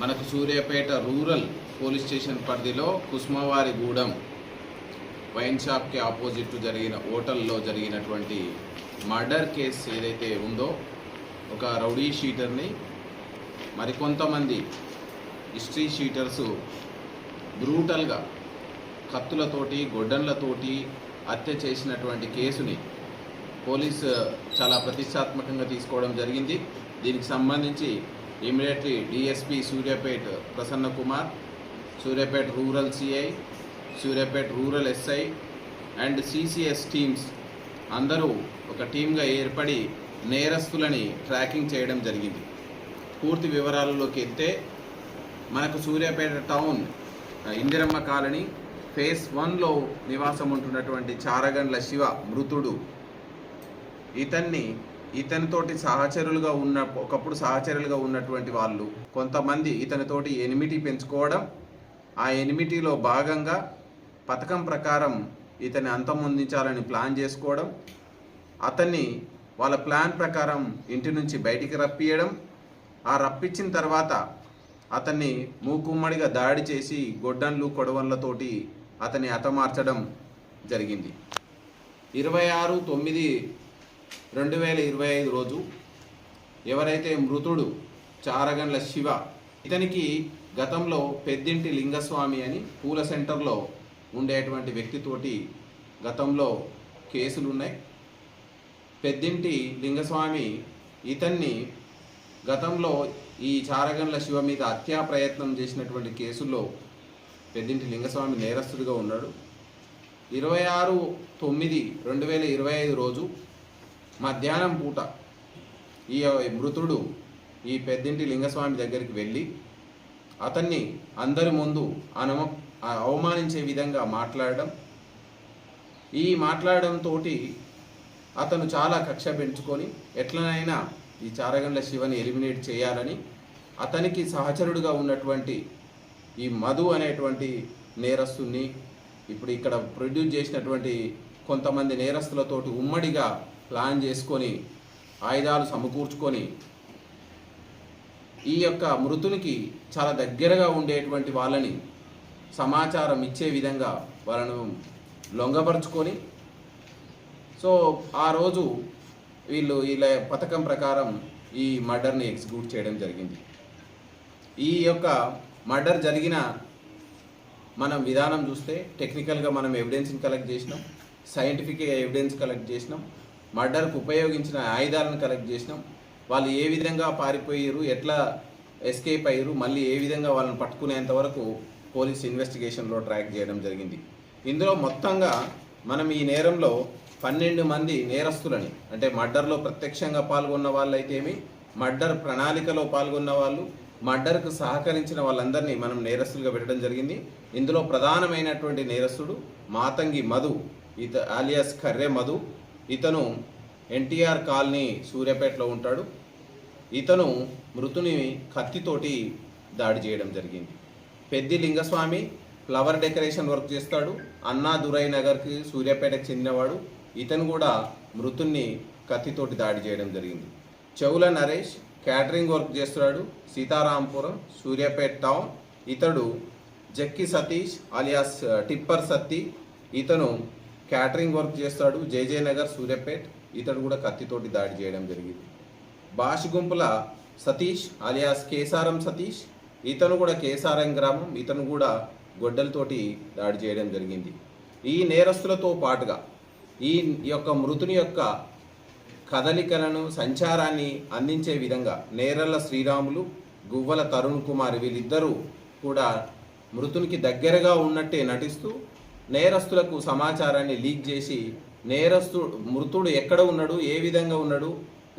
మనకు Suryapet rural police station పరిధిలో కుస్మవారిగూడెం wine షాప్కి ఆపోజిట్ జరిగిన హోటల్లో జరిగినటువంటి మర్డర్ కేసు ఏదైతే ఉందో ఒక రౌడీ షీటర్ని మరికొంతమంది హిస్టరీ షీటర్స్ బ్రూటల్గా కత్తులతోటి గొడ్డన్లతోటి హత్య చేసినటువంటి కేసుని పోలీసు చాలా ప్రతిష్టాత్మకంగా తీసుకోవడం జరిగింది. దీనికి సంబంధించి immediately DSP Suryapet Prasanna Kumar Suryapet rural CI Suryapet rural SI and CCS teams అందరూ ఒక టీమ్గా ఏర్పడి నేరస్తులని ట్రాకింగ్ చేయడం జరిగింది. పూర్తి వివరాలలోకి వెళ్తే మనకు Suryapet town Indiramma colony phase వన్లో నివాసం ఉంటున్నటువంటి చారగండ్ల శివ మృతుడు. ఇతన్ని ఇతనితోటి సహచరులుగా ఉన్న ఒకప్పుడు సహచరులుగా ఉన్నటువంటి వాళ్ళు కొంతమంది ఇతనితోటి ఎనిమిటీ పెంచుకోవడం ఆ ఎనిమిటీలో భాగంగా పథకం ప్రకారం ఇతన్ని అంతమొందించాలని ప్లాన్ చేసుకోవడం అతన్ని వాళ్ళ ప్లాన్ ప్రకారం ఇంటి నుంచి బయటికి రప్పియడం ఆ రప్పించిన తర్వాత అతన్ని మూకుమ్మడిగా దాడి చేసి గొడ్డన్లు కొడవన్లతోటి అతన్ని హతమార్చడం జరిగింది. ఇరవై ఆరు తొమ్మిది రెండు వేల ఇరవై ఐదు రోజు ఎవరైతే మృతుడు చారగండ్ల శివ ఇతనికి గతంలో పెద్దింటి లింగస్వామి అని పూల సెంటర్లో ఉండేటువంటి వ్యక్తితోటి గతంలో కేసులు ఉన్నాయి పెద్దింటి లింగస్వామి ఇతన్ని గతంలో ఈ చారగండ్ల శివ మీద హత్యా ప్రయత్నం చేసినటువంటి కేసుల్లో పెద్దింటి లింగస్వామి నేరస్తుడిగా ఉన్నాడు. ఇరవై ఆరు తొమ్మిది రెండు వేల ఇరవై ఐదు రోజు మధ్యాహ్నం పూట ఈ మృతుడు ఈ పెద్దింటి లింగస్వామి దగ్గరికి వెళ్ళి అతన్ని అందరి ముందు అనమ అవమానించే విధంగా మాట్లాడడం. ఈ మాట్లాడడంతో అతను చాలా కక్ష పెంచుకొని ఎట్లనైనా ఈ చారగండ్ల శివని ఎలిమినేట్ చేయాలని అతనికి సహచరుడుగా ఉన్నటువంటి ఈ మధు అనేటువంటి నేరస్తుని ఇప్పుడు ఇక్కడ ప్రొడ్యూస్ చేసినటువంటి కొంతమంది నేరస్తులతోటి ఉమ్మడిగా ప్లాన్ చేసుకొని ఆయుధాలు సమకూర్చుకొని ఈ యొక్క మృతునికి చాలా దగ్గరగా ఉండేటువంటి వాళ్ళని సమాచారం ఇచ్చే విధంగా వాళ్ళను లొంగపరుచుకొని సో ఆ రోజు వీళ్ళు ఇలా పథకం ప్రకారం ఈ మర్డర్ని ఎగ్జిక్యూట్ చేయడం జరిగింది. ఈ యొక్క మర్డర్ జరిగిన మనం విధానం చూస్తే టెక్నికల్గా మనం ఎవిడెన్స్ని కలెక్ట్ చేసినాం సైంటిఫిక్ ఎవిడెన్స్ కలెక్ట్ చేసినాం మర్డర్కు ఉపయోగించిన ఆయుధాలను కలెక్ట్ చేసినాం. వాళ్ళు ఏ విధంగా పారిపోయారు ఎట్లా ఎస్కేప్ అయ్యారు మళ్ళీ ఏ విధంగా వాళ్ళని పట్టుకునేంత వరకు పోలీస్ ఇన్వెస్టిగేషన్లో ట్రాక్ చేయడం జరిగింది. ఇందులో మొత్తంగా మనం ఈ నేరంలో పన్నెండు మంది నేరస్తులని అంటే మర్డర్లో ప్రత్యక్షంగా పాల్గొన్న వాళ్ళైతేమి మర్డర్ ప్రణాళికలో పాల్గొన్న వాళ్ళు మర్డర్కు సహకరించిన వాళ్ళందరినీ మనం నేరస్తులుగా పెట్టడం జరిగింది. ఇందులో ప్రధానమైనటువంటి నేరస్తుడు మాతంగి మధు ఇత ఆలియాస్ కర్రే మధు. ఇతను ఎన్టీఆర్ కాలనీ సూర్యాపేటలో ఉంటాడు. ఇతను మృతుని కత్తితోటి దాడి చేయడం జరిగింది. Peddi Lingaswamy flower decoration work చేస్తాడు. అన్నా దురై నగర్కి సూర్యాపేటకు చెందినవాడు. ఇతను కూడా మృతుణ్ణి కత్తితోటి దాడి చేయడం జరిగింది. చెవుల నరేష్ క్యాటరింగ్ వర్క్ చేస్తున్నాడు. సీతారాంపురం సూర్యాపేట టౌన్. ఇతడు జక్కి సతీష్ అలియాస్ టిప్పర్ సత్తి. ఇతను క్యాటరింగ్ వర్క్ చేస్తాడు జేజే నగర్ సూర్యాపేట్. ఇతడు కూడా కత్తితోటి దాడి చేయడం జరిగింది. భాష గుంపుల సతీష్ అలియాస్ కేసారం సతీష్ ఇతను కూడా కేసారం గ్రామం ఇతను కూడా గొడ్డలతోటి దాడి చేయడం జరిగింది. ఈ నేరస్తులతో పాటుగా ఈ యొక్క మృతుని యొక్క కదలికలను సంచారాన్ని అందించే విధంగా నేరల శ్రీరాములు గువ్వల తరుణ్ కుమార్ వీళ్ళిద్దరూ కూడా మృతునికి దగ్గరగా ఉన్నట్టే నటిస్తూ నేరస్తులకు సమాచారాన్ని లీక్ చేసి నేరస్తు మృతుడు ఎక్కడ ఉన్నాడు ఏ విధంగా ఉన్నాడు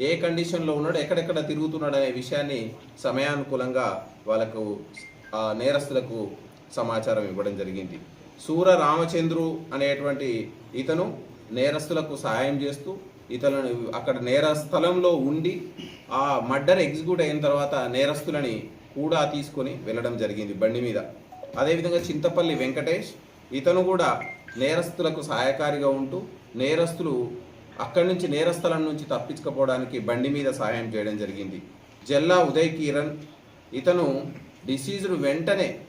ఏ కండిషన్లో ఉన్నాడు ఎక్కడెక్కడ తిరుగుతున్నాడు అనే విషయాన్ని సమయానుకూలంగా వాళ్ళకు ఆ నేరస్తులకు సమాచారం ఇవ్వడం జరిగింది. సూర రామచంద్రు అనేటువంటి ఇతను నేరస్తులకు సహాయం చేస్తూ ఇతను అక్కడ నేర స్థలంలో ఉండి ఆ మర్డర్ ఎగ్జిక్యూట్ అయిన తర్వాత నేరస్తులని కూడా తీసుకొని వెళ్ళడం జరిగింది బండి మీద. అదేవిధంగా చింతపల్లి వెంకటేష్ ఇతను కూడా నేరస్తులకు సహాయకారిగా ఉంటూ నేరస్తులు అక్కడి నుంచి నేరస్థలం నుంచి తప్పించుకపోవడానికి బండి మీద సహాయం చేయడం జరిగింది. జల్లా ఉదయ్ కిరణ్ ఇతను డిసీజ్ను వెంటనే